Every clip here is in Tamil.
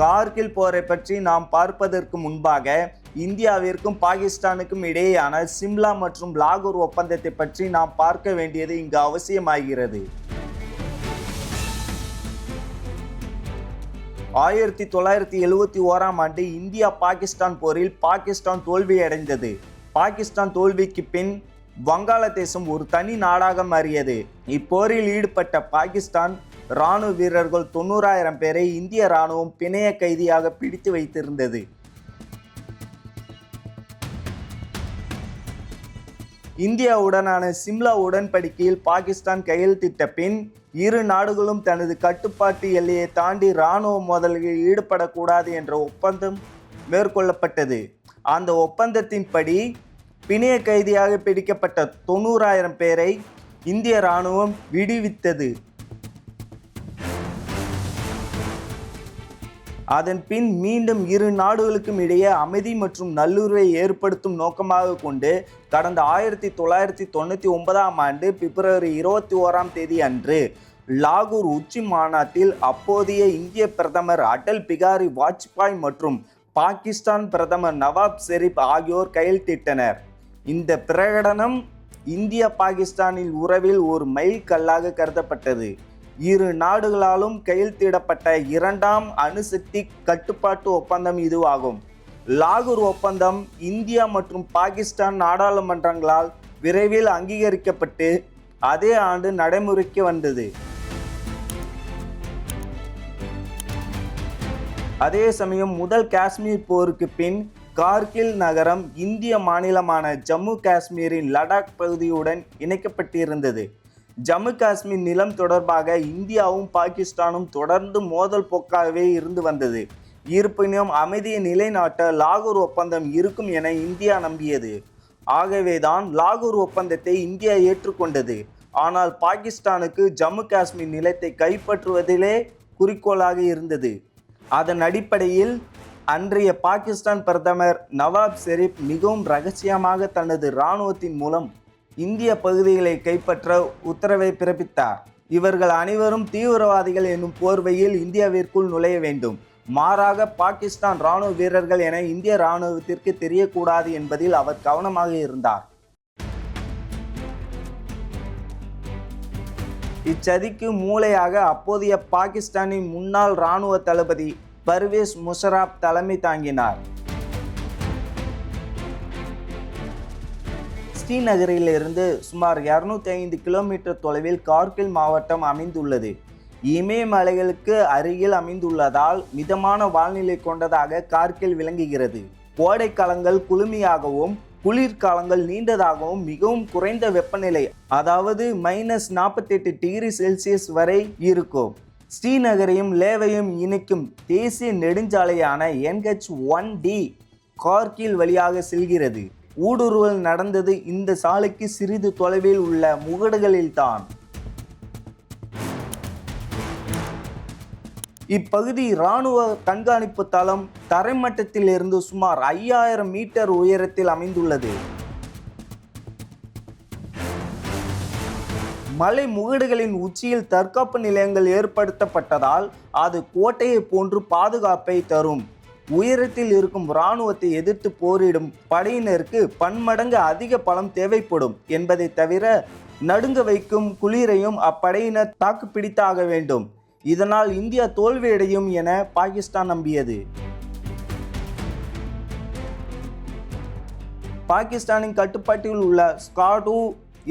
கார்கில் போரை பற்றி நாம் பார்ப்பதற்கு முன்பாக இந்தியாவிற்கும் பாகிஸ்தானுக்கும் இடையேயான சிம்லா மற்றும் லாகூர் ஒப்பந்தத்தை பற்றி நாம் பார்க்க வேண்டியது இங்கு அவசியமாகிறது. ஆயிரத்தி தொள்ளாயிரத்தி எழுவத்தி ஓராம் ஆண்டு இந்தியா பாகிஸ்தான் போரில் பாகிஸ்தான் தோல்வியடைந்தது. பாகிஸ்தான் தோல்விக்கு பின் வங்காளதேசம் ஒரு தனி நாடாக மாறியது. இப்போரில் ஈடுபட்ட பாகிஸ்தான் இராணுவ வீரர்கள் தொண்ணூறாயிரம் பேரை இந்திய இராணுவம் பிணைய கைதியாக பிடித்து வைத்திருந்தது. இந்தியாவுடனான சிம்லா உடன்படிக்கையில் பாகிஸ்தான் கையெழுத்திட்ட பின் இரு நாடுகளும் தனது கட்டுப்பாட்டு எல்லையை தாண்டி இராணுவ மோதல்களில் ஈடுபடக்கூடாது என்ற ஒப்பந்தம் மேற்கொள்ளப்பட்டது. அந்த ஒப்பந்தத்தின்படி பிணைய கைதியாக பிடிக்கப்பட்ட தொண்ணூறாயிரம் பேரை இந்திய இராணுவம் விடுவித்தது. அதன் பின் மீண்டும் இரு நாடுகளுக்கும் இடையே அமைதி மற்றும் நல்லுறவை ஏற்படுத்தும் நோக்கமாக கொண்டு கடந்த ஆயிரத்தி தொள்ளாயிரத்தி தொண்ணூற்றி ஒன்பதாம் ஆண்டு பிப்ரவரி இருபத்தி ஓராம் தேதி அன்று லாகூர் உச்சி மாநாட்டில் அப்போதைய இந்திய பிரதமர் அடல் பிகாரி வாஜ்பாய் மற்றும் பாகிஸ்தான் பிரதமர் நவாப் ஷெரீப் ஆகியோர் கையெழுத்திட்டனர். இந்த பிரகடனம் இந்திய பாகிஸ்தானின் உறவில் ஒரு மைல் கல்லாக கருதப்பட்டது. இரு நாடுகளாலும் கையெழுத்திடப்பட்ட இரண்டாம் அணுசக்தி கட்டுப்பாட்டு ஒப்பந்தம் இதுவாகும். லாகூர் ஒப்பந்தம் இந்தியா மற்றும் பாகிஸ்தான் நாடாளுமன்றங்களால் விரைவில் அங்கீகரிக்கப்பட்டு அதே ஆண்டு நடைமுறைக்கு வந்தது. அதே சமயம் முதல் காஷ்மீர் போருக்கு பின் கார்கில் நகரம் இந்திய மாநிலமான ஜம்மு காஷ்மீரின் லடாக் பகுதியுடன் இணைக்கப்பட்டிருந்தது. ஜம்மு காஷ்மீர் நிலம் தொடர்பாக இந்தியாவும் பாகிஸ்தானும் தொடர்ந்து மோதல் போக்காகவே இருந்து வந்தது. இருப்பினும் அமைதியை நிலைநாட்ட லாகூர் ஒப்பந்தம் இருக்கும் என இந்தியா நம்பியது. ஆகவேதான் லாகூர் ஒப்பந்தத்தை இந்தியா ஏற்றுக்கொண்டது. ஆனால் பாகிஸ்தானுக்கு ஜம்மு காஷ்மீர் நிலத்தை கைப்பற்றுவதிலே குறிக்கோளாக இருந்தது. அதன் அடிப்படையில் அன்றைய பாகிஸ்தான் பிரதமர் நவாப் ஷெரீப் மிகவும் ரகசியமாக தனது இராணுவத்தின் மூலம் இந்திய பகுதிகளை கைப்பற்ற உத்தரவை பிறப்பித்தார் இவர்கள் அனைவரும் தீவிரவாதிகள் என்னும் போர்வையில் இந்தியாவிற்குள் நுழைய வேண்டும். மாறாக பாகிஸ்தான் இராணுவ வீரர்கள் என இந்திய இராணுவத்திற்கு தெரியக்கூடாது என்பதில் அவர் கவனமாக இருந்தார். இச்சதிக்கு மூளையாக அப்போதைய பாகிஸ்தானின் முன்னாள் இராணுவ தளபதி பர்வேஸ் முஷராப் தலைமை தாங்கினார். ஸ்ரீநகரிலிருந்து சுமார் இரநூத்தி ஐந்து கிலோமீட்டர் தொலைவில் கார்கில் மாவட்டம் அமைந்துள்ளது. இமயமலைகளுக்கு அருகில் அமைந்துள்ளதால் மிதமான வானிலை கொண்டதாக கார்கில் விளங்குகிறது. கோடைக்காலங்கள் குளுமையாகவும் குளிர்காலங்கள் நீண்டதாகவும் மிகவும் குறைந்த வெப்பநிலை அதாவது மைனஸ் நாற்பத்தெட்டு டிகிரி செல்சியஸ் வரை இருக்கும். ஸ்ரீநகரையும் லேவையும் இணைக்கும் தேசிய நெடுஞ்சாலையான என்ஹெச் ஒன் டி கார்கில் வழியாக செல்கிறது. ஊடுருவல் நடந்தது இந்த சாலைக்கு சிறிது தொலைவில் உள்ள முகடுகளில்தான். இப்பகுதி இராணுவ கண்காணிப்பு தளம் தரைமட்டத்திலிருந்து சுமார் ஐயாயிரம் மீட்டர் உயரத்தில் அமைந்துள்ளது. மலை முகடுகளின் உச்சியில் தற்காப்பு நிலையங்கள் ஏற்படுத்தப்பட்டதால் அது கோட்டையை போன்று பாதுகாப்பை தரும். உயரத்தில் இருக்கும் இராணுவத்தை எதிர்த்து போரிடும் படையினருக்கு பன்மடங்கு அதிக பலம் தேவைப்படும் என்பதை தவிர நடுங்க வைக்கும் குளிரையும் அப்படையினர் தாக்குப்பிடித்தாக வேண்டும். இதனால் இந்தியா தோல்வியடையும் என பாகிஸ்தான் நம்பியது. பாகிஸ்தானின் கட்டுப்பாட்டில் உள்ள ஸ்காடு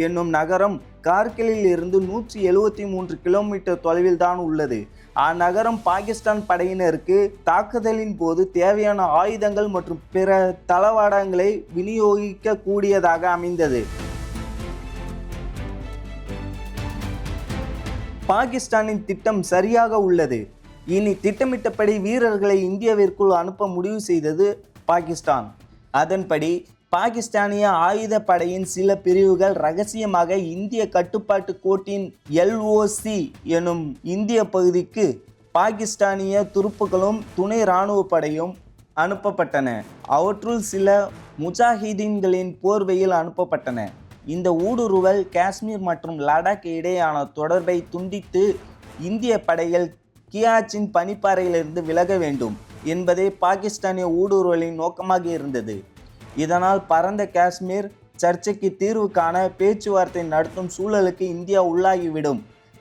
என்னும் நகரம் கார்கிலில் இருந்து நூற்றி எழுவத்தி மூன்று கிலோமீட்டர் தொலைவில் தான் உள்ளது. அந்நகரம் பாகிஸ்தான் படையினருக்கு தாக்குதலின் போது தேவையான ஆயுதங்கள் மற்றும் பிற தளவாடங்களை விநியோகிக்க கூடியதாக அமைந்தது. பாகிஸ்தானின் திட்டம் சரியாக உள்ளது. இனி திட்டமிட்டபடி வீரர்களை இந்தியாவிற்குள் அனுப்ப முடிவு செய்தது பாகிஸ்தான். அதன்படி பாகிஸ்தானிய ஆயுத படையின் சில பிரிவுகள் ரகசியமாக இந்திய கட்டுப்பாட்டு கோட்டின் எல்ஓசி எனும் இந்திய பகுதிக்கு பாகிஸ்தானிய துருப்புகளும் துணை இராணுவ படையும் அனுப்பப்பட்டன. அவற்றுள் சில முஜாஹிதீன்களின் போர்வையில் அனுப்பப்பட்டன. இந்த ஊடுருவல் காஷ்மீர் மற்றும் லடாக் இடையேயான தொடர்பை துண்டித்து இந்திய படைகள் கியாச்சின் பனிப்பாறையிலிருந்து விலக வேண்டும் என்பதே பாகிஸ்தானிய ஊடுருவலின் நோக்கமாக இருந்தது. இதனால் பரந்த காஷ்மீர் சர்ச்சைக்கு தீர்வு காண பேச்சுவார்த்தை நடத்தும் சூழலுக்கு இந்தியா உள்ளாகிவிடும்.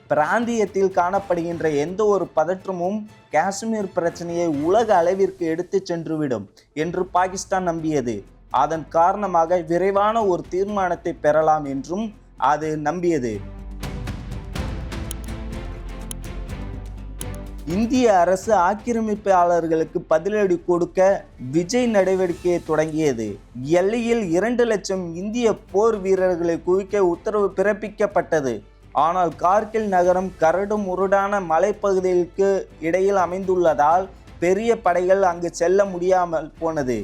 பிராந்தியத்தில் காணப்படுகின்ற எந்த ஒரு பதற்றமும் காஷ்மீர் பிரச்சனையை உலக அளவிற்கு எடுத்துச் சென்றுவிடும் என்று பாகிஸ்தான் நம்பியது. அதன் காரணமாக விரைவான ஒரு தீர்மானத்தை பெறலாம் என்றும் அது நம்பியது. இந்திய அரசு ஆக்கிரமிப்பாளர்களுக்கு பதிலடி கொடுக்க விஜய் நடவடிக்கையை தொடங்கியது. எல்லையில் இரண்டு லட்சம் இந்திய போர் வீரர்களை குவிக்க உத்தரவு பிறப்பிக்கப்பட்டது. ஆனால் கார்கில் நகரம் கரடு முரடான மலைப்பகுதிகளுக்கு இடையில் அமைந்துள்ளதால் பெரிய படைகள் அங்கு செல்ல முடியாமல் போனது.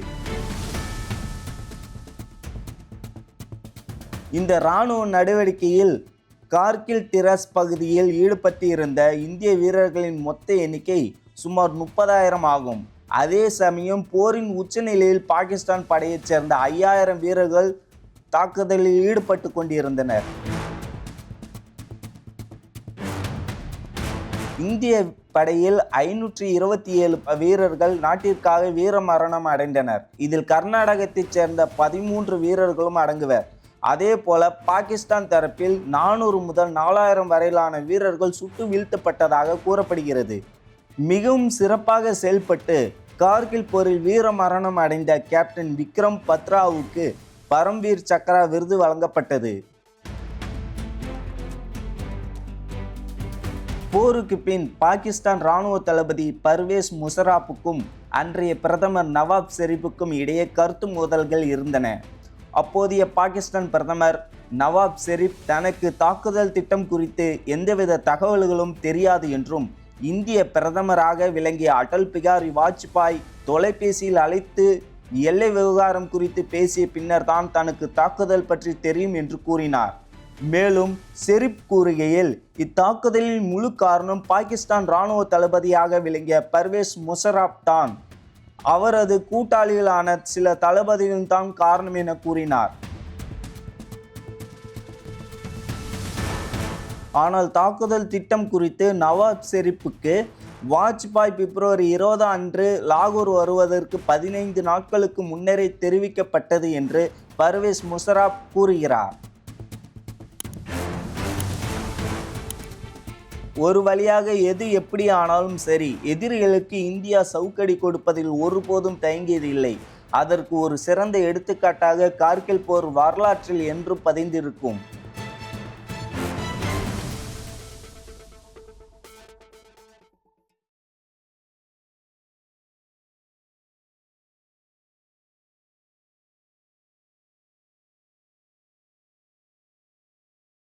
இந்த இராணுவ நடவடிக்கையில் கார்கில் டிரஸ் பகுதியில் ஈடுபட்டிருந்த இந்திய வீரர்களின் மொத்த எண்ணிக்கை சுமார் முப்பதாயிரம் ஆகும். அதே சமயம் போரின் உச்சநிலையில் பாகிஸ்தான் படையைச் சேர்ந்த ஐயாயிரம் வீரர்கள் தாக்குதலில் ஈடுபட்டு கொண்டிருந்தனர். இந்திய படையில் ஐநூற்றி இருபத்தி ஏழு வீரர்கள் நாட்டிற்காக வீர மரணம் அடைந்தனர். இதில் கர்நாடகத்தைச் சேர்ந்த பதிமூன்று வீரர்களும் அடங்குவர். அதே போல பாகிஸ்தான் தரப்பில் நானூறு முதல் நாலாயிரம் வரையிலான வீரர்கள் சுட்டு வீழ்த்தப்பட்டதாக கூறப்படுகிறது. மிகவும் சிறப்பாக செயல்பட்டு கார்கில் போரில் வீர மரணம் அடைந்த கேப்டன் விக்ரம் பத்ராவுக்கு பரம்வீர் சக்ரா விருது வழங்கப்பட்டது. போருக்கு பின் பாகிஸ்தான் ராணுவ தளபதி பர்வேஸ் முஷராப்புக்கும் அன்றைய பிரதமர் நவாப் ஷெரீப்புக்கும் இடையே கருத்து மோதல்கள் இருந்தன. அப்போதைய பாகிஸ்தான் பிரதமர் நவாப் ஷெரீப் தனக்கு தாக்குதல் திட்டம் குறித்து எந்தவித தகவல்களும் தெரியாது என்றும் இந்திய பிரதமராக விளங்கிய அடல் பிகாரி வாஜ்பாய் தொலைபேசியில் அழைத்து எல்லை விவகாரம் குறித்து பேசிய பின்னர் தான் தனக்கு தாக்குதல் பற்றி தெரியும் என்று கூறினார். மேலும் ஷெரீப் கூறுகையில் இத்தாக்குதலின் முழு காரணம் பாகிஸ்தான் இராணுவ தளபதியாக விளங்கிய பர்வேஸ் முஷராப் தான். அவரது கூட்டாளிகளான சில தளபதிகளும் தான் காரணம் என கூறினார். ஆனால் தாக்குதல் திட்டம் குறித்து நவாப் ஷெரீப்புக்கு வாஜ்பாய் பிப்ரவரி இருபது அன்று லாகூர் வருவதற்கு பதினைந்து நாட்களுக்கு முன்னரே தெரிவிக்கப்பட்டது என்று பர்வேஸ் முஷராப் கூறுகிறார். ஒரு வழியாக எது எப்படி ஆனாலும் சரி எதிரிகளுக்கு இந்தியா சவுக்கடி கொடுப்பதில் ஒருபோதும் தயங்கியதில்லை அதற்கு ஒரு சிறந்த எடுத்துக்காட்டாக கார்கில் போர் வரலாற்றில் என்று பதிந்திருக்கும்.